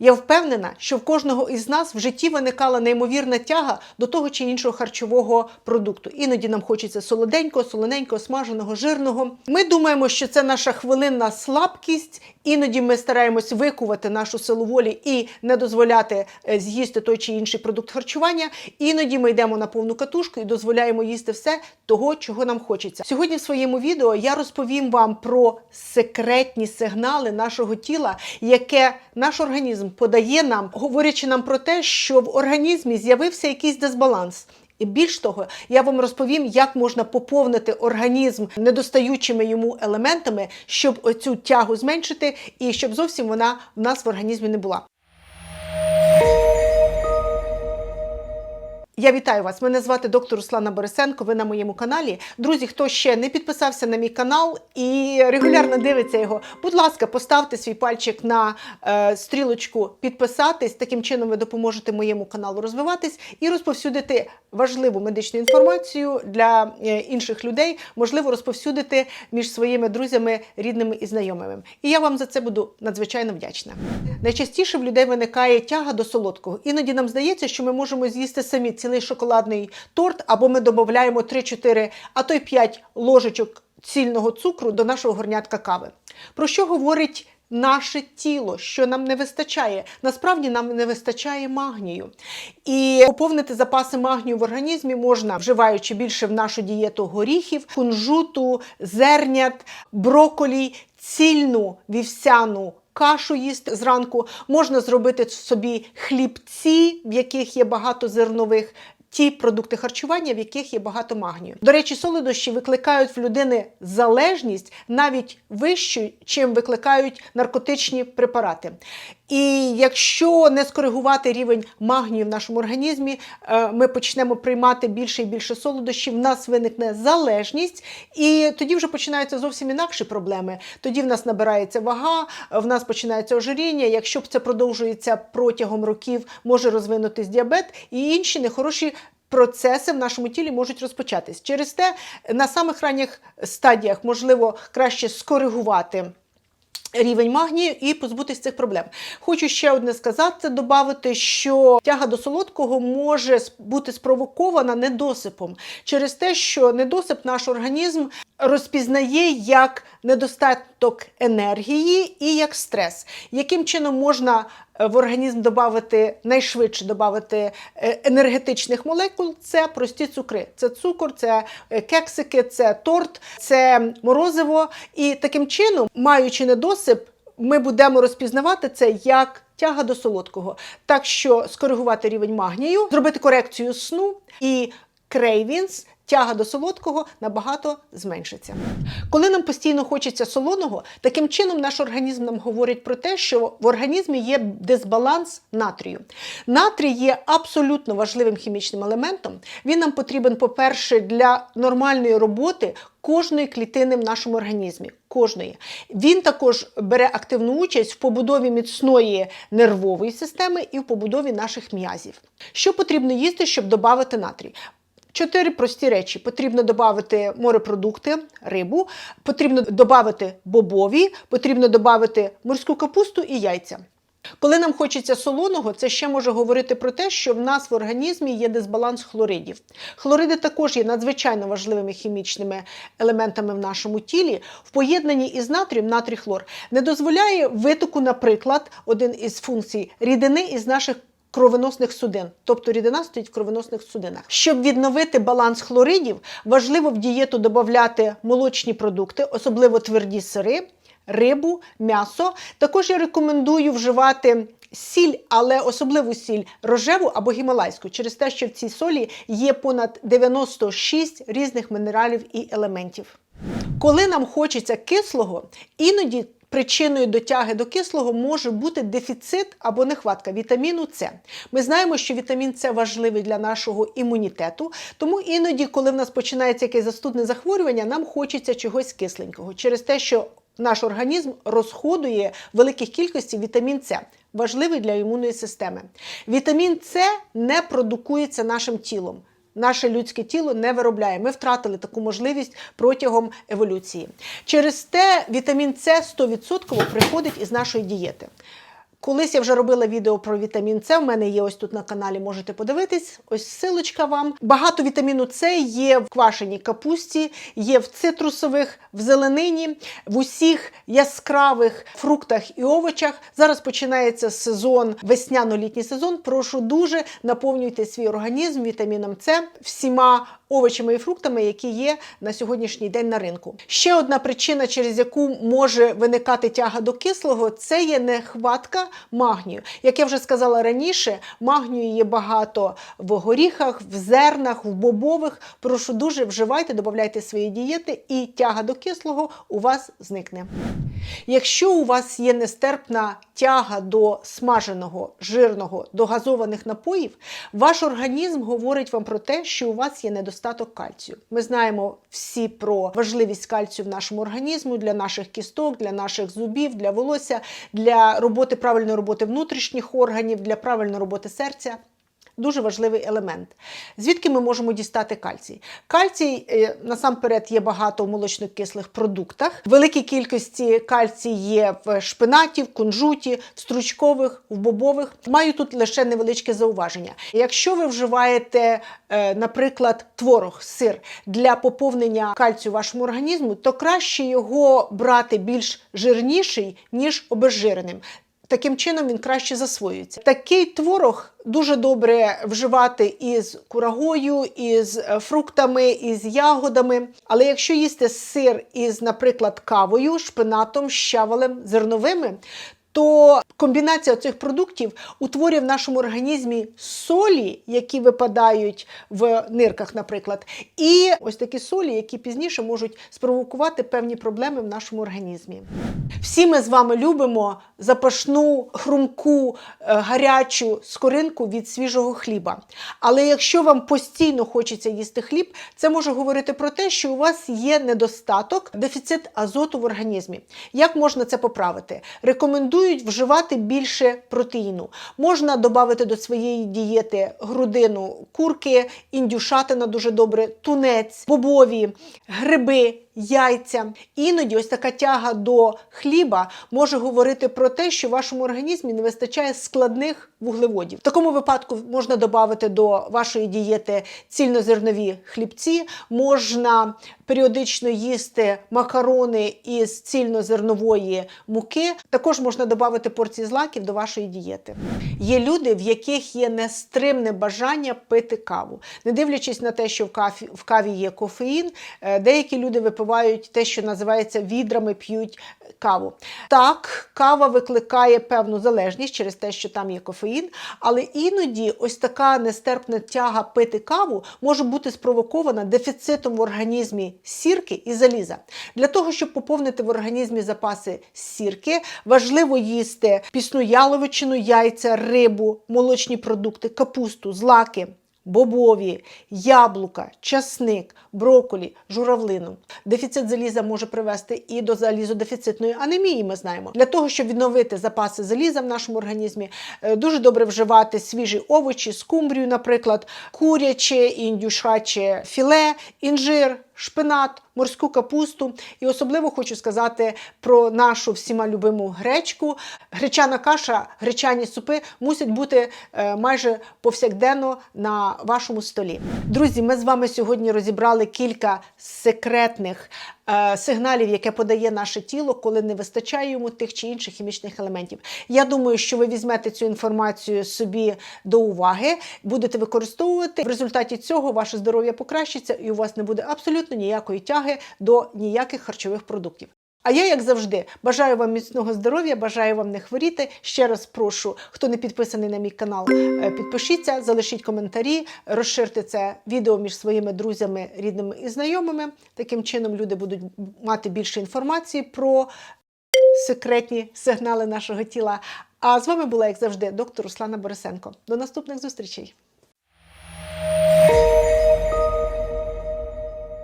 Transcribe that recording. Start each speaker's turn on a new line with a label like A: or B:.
A: Я впевнена, що в кожного із нас в житті виникала неймовірна тяга до того чи іншого харчового продукту. Іноді нам хочеться солоденького, солоненького, смаженого, жирного. Ми думаємо, що це наша хвилинна слабкість. Іноді ми стараємось викувати нашу силу волі і не дозволяти е, з'їсти той чи інший продукт харчування. Іноді ми йдемо на повну катушку і дозволяємо їсти все того, чого нам хочеться. Сьогодні в своєму відео я розповім вам про секретні сигнали нашого тіла, яке наш організм подає нам, говорячи нам про те, що в організмі з'явився якийсь дисбаланс. І більш того, я вам розповім, як можна поповнити організм недостаючими йому елементами, щоб оцю тягу зменшити і щоб зовсім вона в нас в організмі не була. Я вітаю вас. Мене звати доктор Руслана Борисенко. Ви на моєму каналі. Друзі, хто ще не підписався на мій канал і регулярно дивиться його, будь ласка, поставте свій пальчик на е, стрілочку підписатись. Таким чином ви допоможете моєму каналу розвиватись і розповсюдити важливу медичну інформацію для е, інших людей, можливо, розповсюдити між своїми друзями, рідними і знайомими. І я вам за це буду надзвичайно вдячна. Найчастіше в людей виникає тяга до солодкого. Іноді нам здається, що ми можемо з'їсти самі цілий шоколадний торт, або ми додаємо 3-4, а то й 5 ложечок цільного цукру до нашого горнятка кави. Про що говорить наше тіло, що нам не вистачає? Насправді нам не вистачає магнію. І поповнити запаси магнію в організмі можна, вживаючи більше в нашу дієту горіхів, кунжуту, зернят, броколі, цільну вівсяну кашу їсти зранку, можна зробити собі хлібці, в яких є багато зернових. Ті продукти харчування, в яких є багато магнію. До речі, солодощі викликають в людини залежність навіть вищу, чим викликають наркотичні препарати. І якщо не скоригувати рівень магнію в нашому організмі, е, ми почнемо приймати більше і більше солодощів, в нас виникне залежність, і тоді вже починаються зовсім інакші проблеми. Тоді в нас набирається вага, в нас починається ожиріння. Якщо б це продовжується протягом років, може розвинутись діабет і інші нехороші. Процеси в нашому тілі можуть розпочатись. Через те на самих ранніх стадіях можливо краще скоригувати рівень магнію і позбутися цих проблем. Хочу ще одне сказати, додати, що тяга до солодкого може бути спровокована недосипом через те, що недосип наш організм розпізнає як недостаток енергії і як стрес. Яким чином можна в організм додати найшвидше додати енергетичних молекул? Це прості цукри. Це цукор, це кексики, це торт, це морозиво. І таким чином, маючи недосип, ми будемо розпізнавати це як тяга до солодкого. Так що скоригувати рівень магнію, зробити корекцію сну і крейвінс, тяга до солодкого набагато зменшиться. Коли нам постійно хочеться солоного, таким чином наш організм нам говорить про те, що в організмі є дисбаланс натрію. Натрій є абсолютно важливим хімічним елементом. Він нам потрібен, по-перше, для нормальної роботи. Кожної клітини в нашому організмі. Кожної. Він також бере активну участь в побудові міцної нервової системи і в побудові наших м'язів. Що потрібно їсти, щоб додати натрій? Чотири прості речі: потрібно додати морепродукти, рибу, потрібно додати бобові, потрібно додати морську капусту і яйця. Коли нам хочеться солоного, це ще може говорити про те, що в нас в організмі є дисбаланс хлоридів. Хлориди також є надзвичайно важливими хімічними елементами в нашому тілі. В поєднанні із натрієм натрій хлор не дозволяє витоку, наприклад, один із функцій рідини із наших Кровоносних судин, тобто рідина стоїть в кровоносних судинах. Щоб відновити баланс хлоридів, важливо в дієту додати молочні продукти, особливо тверді сири, рибу, м'ясо. Також я рекомендую вживати сіль, але особливу сіль рожеву або гімалайську, через те, що в цій солі є понад 96 різних мінералів і елементів. Коли нам хочеться кислого, іноді Причиною дотяги до кислого може бути дефіцит або нехватка вітаміну С. Ми знаємо, що вітамін С важливий для нашого імунітету, тому іноді, коли в нас починається якесь застудне захворювання, нам хочеться чогось кисленького через те, що наш організм розходує великих кількості вітамін С. Важливий для імунної системи. Вітамін С не продукується нашим тілом наше людське тіло не виробляє. Ми втратили таку можливість протягом еволюції. Через те вітамін С 100% приходить із нашої дієти. Колись я вже робила відео про вітамін С. У мене є ось тут на каналі, можете подивитись. Ось силочка вам. Багато вітаміну С є в квашеній капусті, є в цитрусових, в зеленині, в усіх яскравих фруктах і овочах. Зараз починається сезон, весняно-літній сезон. Прошу дуже наповнюйте свій організм вітаміном С всіма овочами і фруктами, які є на сьогоднішній день на ринку. Ще одна причина, через яку може виникати тяга до кислого, це є нехватка магнію. Як я вже сказала раніше, магнію є багато в горіхах, в зернах, в бобових. Прошу дуже вживайте, додавайте свої дієти, і тяга до кислого у вас зникне. Якщо у вас є нестерпна тяга до смаженого, жирного, до газованих напоїв, ваш організм говорить вам про те, що у вас є недостаток кальцію. Ми знаємо всі про важливість кальцію в нашому організму для наших кісток, для наших зубів, для волосся, для роботи правильної роботи внутрішніх органів, для правильної роботи серця. Дуже важливий елемент. Звідки ми можемо дістати кальцій? Кальцій е, насамперед є багато в молочно-кислих продуктах. В великій кількості кальцій є в шпинаті, в кунжуті, в стручкових, в бобових. Маю тут лише невеличке зауваження. Якщо ви вживаєте, е, наприклад, творог, сир для поповнення кальцію вашому організму, то краще його брати більш жирніший, ніж обезжиреним. Таким чином він краще засвоюється. Такий творог дуже добре вживати із курагою, із е, фруктами, із ягодами. Але якщо їсти сир із, наприклад, кавою, шпинатом, щавелем, зерновими, то комбінація цих продуктів утворює в нашому організмі солі, які випадають в нирках, наприклад, і ось такі солі, які пізніше можуть спровокувати певні проблеми в нашому організмі. Всі ми з вами любимо запашну, хрумку, е, гарячу скоринку від свіжого хліба. Але якщо вам постійно хочеться їсти хліб, це може говорити про те, що у вас є недостаток, дефіцит азоту в організмі. Як можна це поправити? Рекомендують вживати більше протеїну. Можна додати до своєї дієти грудину курки, індюшатина дуже добре, тунець, бобові, гриби. Яйця. Іноді ось така тяга до хліба може говорити про те, що в вашому організмі не вистачає складних вуглеводів. В такому випадку можна додати до вашої дієти цільнозернові хлібці, можна періодично їсти макарони із цільнозернової муки. Також можна додати порції злаків до вашої дієти. Є люди, в яких є нестримне бажання пити каву. Не дивлячись на те, що в каві, є кофеїн, е, деякі люди випивають те, що називається відрами, п'ють каву. Так, кава викликає певну залежність через те, що там є кофеїн, але іноді ось така нестерпна тяга пити каву може бути спровокована дефіцитом в організмі сірки і заліза. Для того, щоб поповнити в організмі запаси сірки, важливо їсти пісну яловичину, яйця, рибу, молочні продукти, капусту, злаки. Бобові, яблука, часник, броколі, журавлину. Дефіцит заліза може привести і до залізодефіцитної анемії. Ми знаємо. Для того, щоб відновити запаси заліза в нашому організмі, е, дуже добре вживати свіжі овочі, скумбрію, наприклад, куряче, індюшаче філе, інжир. Шпинат, морську капусту. І особливо хочу сказати про нашу всіма любиму гречку. Гречана каша, гречані супи мусять бути е, майже повсякденно на вашому столі. Друзі, ми з вами сьогодні розібрали кілька секретних сигналів, яке подає наше тіло, коли не вистачає йому тих чи інших хімічних елементів. Я думаю, що ви візьмете цю інформацію собі до уваги, будете використовувати. В результаті цього ваше здоров'я покращиться, і у вас не буде абсолютно ніякої тяги до ніяких харчових продуктів. А я, як завжди, бажаю вам міцного здоров'я, бажаю вам не хворіти. Ще раз прошу, хто не підписаний на мій канал, е, підпишіться, залишіть коментарі, розширте це відео між своїми друзями, рідними і знайомими. Таким чином люди будуть мати більше інформації про секретні сигнали нашого тіла. А з вами була, як завжди, доктор Руслана Борисенко. До наступних зустрічей!